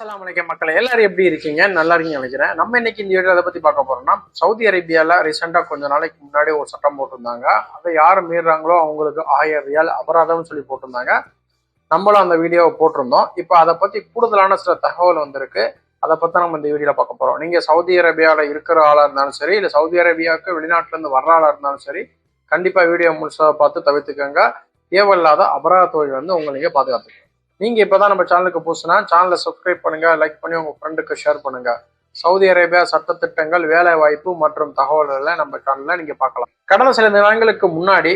அஸ்லாம் அலைக்கும் மக்கள் எல்லாரும் எப்படி இருக்கீங்க? நல்லா இருக்கீங்க நினைக்கிறேன். நம்ம இன்னைக்கு இந்த வீடியோ அதை பத்தி பார்க்க போறோம்னா சவுதி அரேபியால ரீசெண்டா கொஞ்ச நாளைக்கு முன்னாடி ஒரு சட்டம் போட்டிருந்தாங்க. அதை யார் மீறாங்களோ அவங்களுக்கு ஆயிரம் ரியால் அபராதம்னு சொல்லி போட்டிருந்தாங்க. நம்மளும் அந்த வீடியோவை போட்டிருந்தோம். இப்போ அதை பத்தி கூடுதலான சில தகவல் வந்திருக்கு. அதை பத்தி நம்ம இந்த வீடியோல பார்க்க போறோம். நீங்க சவுதி அரேபியால இருக்கிற ஆளா இருந்தாலும் சரி இல்ல சவுதி அரேபியாவுக்கு வெளிநாட்டுல இருந்து வர்ற ஆளா இருந்தாலும் சரி கண்டிப்பா வீடியோ முழுசாக பார்த்து தவிர்த்துக்கோங்க. தேவையில்லாத அபராத தொழில் வந்து உங்களை நீங்க நீங்கள் நீங்க இப்பதான் நம்ம சேனலுக்கு புதுசுனா சேனலை சப்ஸ்கிரைப் பண்ணுங்க லைக் பண்ணி உங்க ஃப்ரெண்டுக்கு ஷேர் பண்ணுங்க. சவுதி அரேபியா சட்டத்திட்டங்கள் வேலை வாய்ப்பு மற்றும் தகவல்களை நம்ம சேனலில் நீங்க பார்க்கலாம். கடந்த சில தினங்களுக்கு முன்னாடி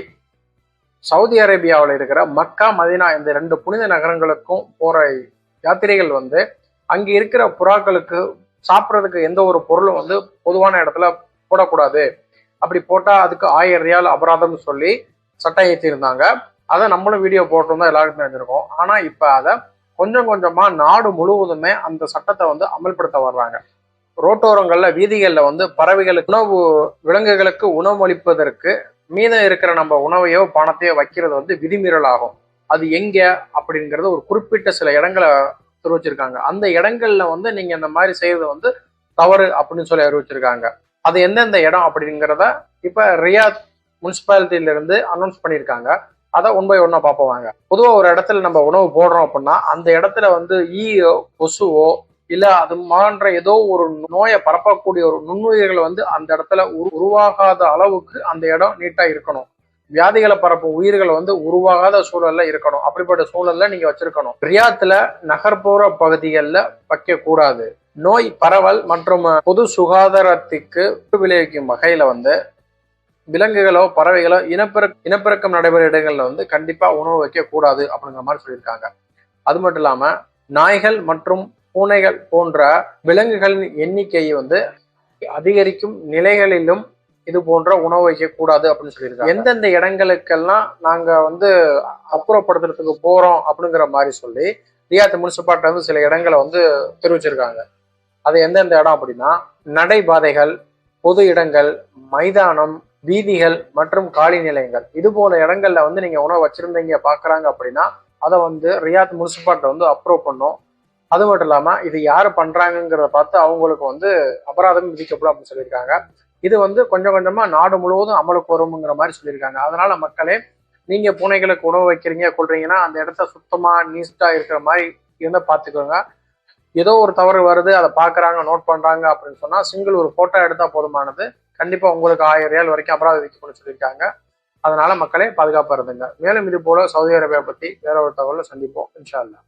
சவுதி அரேபியாவில் இருக்கிற மக்கா மதினா இந்த ரெண்டு புனித நகரங்களுக்கும் போற யாத்திரைகள் வந்து அங்கே இருக்கிற புறாக்களுக்கு சாப்பிட்றதுக்கு எந்த ஒரு பொருளும் வந்து பொதுவான இடத்துல போடக்கூடாது. அப்படி போட்டா அதுக்கு ஆயிரம் ரியால் அபராதம்னு சொல்லி சட்டம் ஏற்றிருந்தாங்க அதை நம்மளும் வீடியோ போட்டிருந்தோம் எல்லாருக்கும் தெரிஞ்சிருக்கோம். ஆனா இப்ப அதை கொஞ்சம் கொஞ்சமா நாடு முழுவதுமே அந்த சட்டத்தை வந்து அமல்படுத்த வர்றாங்க. ரோட்டோரங்கள்ல வீதிகள்ல வந்து பறவைகளுக்கு உணவு விலங்குகளுக்கு உணவளிப்பதற்கு மீதம் இருக்கிற நம்ம உணவையோ பணத்தையோ வைக்கிறது வந்து விதிமீறல் ஆகும். அது எங்க அப்படிங்கிறது ஒரு குறிப்பிட்ட சில இடங்களை தெரிவிச்சிருக்காங்க. அந்த இடங்கள்ல வந்து நீங்க இந்த மாதிரி செய்யறது வந்து தவறு அப்படின்னு சொல்லி அறிவிச்சிருக்காங்க. அது எந்தெந்த இடம் அப்படிங்கிறத இப்ப ரியாத் முனிசிபாலிட்டியில இருந்து அனௌன்ஸ் பண்ணியிருக்காங்க. அதை ஒன் பை ஒன்னா பார்ப்போம் பொதுவாக ஒரு இடத்துல நம்ம உணவு போடுறோம் அப்படின்னா அந்த இடத்துல வந்து ஈயோ கொசுவோ இல்ல அது மான்ற ஏதோ ஒரு நோயை பரப்பக்கூடிய ஒரு நுண்ணுயிர்கள் வந்து அந்த இடத்துல உருவாகாத அளவுக்கு அந்த இடம் நீட்டா இருக்கணும். வியாதிகளை பரப்பும் உயிர்கள் வந்து உருவாகாத சூழல்ல இருக்கணும். அப்படிப்பட்ட சூழல்ல நீங்க வச்சிருக்கணும். ரியாத்துல நகர்ப்புற பகுதிகளில் வைக்க கூடாது நோய் பரவல் மற்றும் பொது சுகாதாரத்துக்கு விளைவிக்கும் வகையில வந்து விலங்குகளோ பறவைகளோ இனப்பெரு இனப்பெருக்கம் நடைபெற இடங்கள்ல வந்து கண்டிப்பா உணவு வைக்கக்கூடாது அப்படிங்கிற மாதிரி சொல்லியிருக்காங்க. அது மட்டும் இல்லாம நாய்கள் மற்றும் பூனைகள் போன்ற விலங்குகளின் எண்ணிக்கையை வந்து அதிகரிக்கும் நிலைகளிலும் இது போன்ற உணவு வைக்கக்கூடாது அப்படின்னு சொல்லியிருக்காங்க. எந்தெந்த இடங்களுக்கெல்லாம் நாங்க வந்து அப்புறப்படுத்துறதுக்கு போறோம் அப்படிங்கிற மாதிரி சொல்லி ரியாத் முனிசிபாலிட்டி வந்து சில இடங்களை வந்து தெரிவிச்சிருக்காங்க. அது எந்தெந்த இடம் அப்படின்னா நடைபாதைகள் பொது இடங்கள் மைதானம் வீதிகள் மற்றும் காலி நிலையங்கள். இது போல இடங்கள்ல வந்து நீங்க உணவு வச்சிருந்தீங்க பாக்குறாங்க அப்படின்னா அதை வந்து ரியாத் முனிசிபாலிட்டி வந்து அப்ரூவ் பண்ணும். அது மட்டும் இல்லாம இது யாரு பண்றாங்கங்கிறத பார்த்து அவங்களுக்கு வந்து அபராதம் விதிக்கப்படும் அப்படின்னு சொல்லியிருக்காங்க. இது வந்து கொஞ்சம் கொஞ்சமா நாடு முழுவதும் அமலுக்கு வரும்ங்கிற மாதிரி சொல்லியிருக்காங்க. அதனால மக்களே நீங்க பூனைகளுக்கு உணவு வைக்கிறீங்க கொள்றீங்கன்னா அந்த இடத்த சுத்தமா நீட்டா இருக்கிற மாதிரி இருந்தால் பாத்துக்கோங்க. ஏதோ ஒரு தவறு வருது அதை பாக்குறாங்க நோட் பண்றாங்க அப்படின்னு சொன்னா சிங்கிள் ஒரு போட்டோ எடுத்தா போதுமானது. கண்டிப்பா உங்களுக்கு ஆயிரம் ரியால் வரைக்கும் அபராதம் விதிக்கணும்னு சொல்லியிருக்காங்க. அதனால மக்களே பாதுகாப்பா இருந்துங்க. மேலும் இது போல சவுதி அரேபியா பத்தி வேற ஒரு தகவலில் சந்திப்போம். இன்ஷா அல்லா